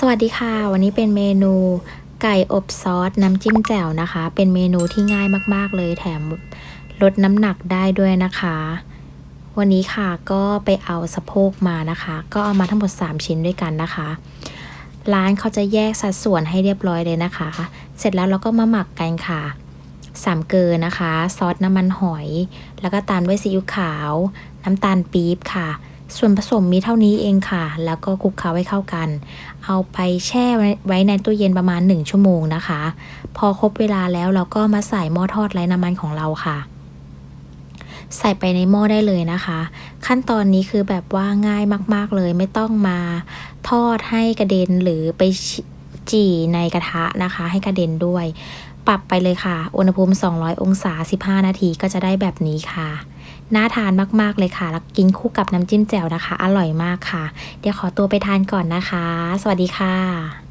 สวัสดีค่ะ วันนี้เป็นเมนูไก่อบซอสน้ำจิ้มแจ่วนะคะ เป็นเมนูที่ง่ายมากๆเลยแถมลดน้ำหนักได้ด้วยนะคะ วันนี้ค่ะก็ไปเอาสะโพกมานะคะ ก็เอามาทั้งหมด 3 ชิ้นด้วยกันนะคะ ร้านเขาจะแยกสัดส่วนให้เรียบร้อยเลยนะคะ เสร็จแล้วเราก็มาหมักกันค่ะสามเกลือนะคะ ซอสน้ำมันหอย แล้วก็ตามด้วยซีอิ๊วขาว น้ำตาลปี๊บค่ะ ส่วนผสมมีเท่านี้เองค่ะ แล้วก็คลุกเคล้าให้เข้ากัน เอาไปแช่ไว้ในตู้เย็นประมาณ 1 ชั่วโมงนะคะ พอครบเวลาแล้วเราก็มาใส่หม้อทอดไร้น้ำมันของเราค่ะใส่ไปในหม้อได้เลยนะคะ ขั้นตอนนี้คือแบบว่าง่ายมาก ๆ เลย ไม่ต้องมาทอดให้กระเด็นหรือไปจี่ในกระทะนะคะ ให้กระเด็นด้วย ปรับไปเลยค่ะ อุณหภูมิ 200 องศา 15 นาทีก็จะได้แบบนี้ค่ะน่าทานมาก ๆ เลยค่ะ แล้วกินคู่กับน้ำจิ้มแจ่วนะคะ อร่อยมากค่ะ เดี๋ยวขอตัวไปทานก่อนนะคะ สวัสดีค่ะ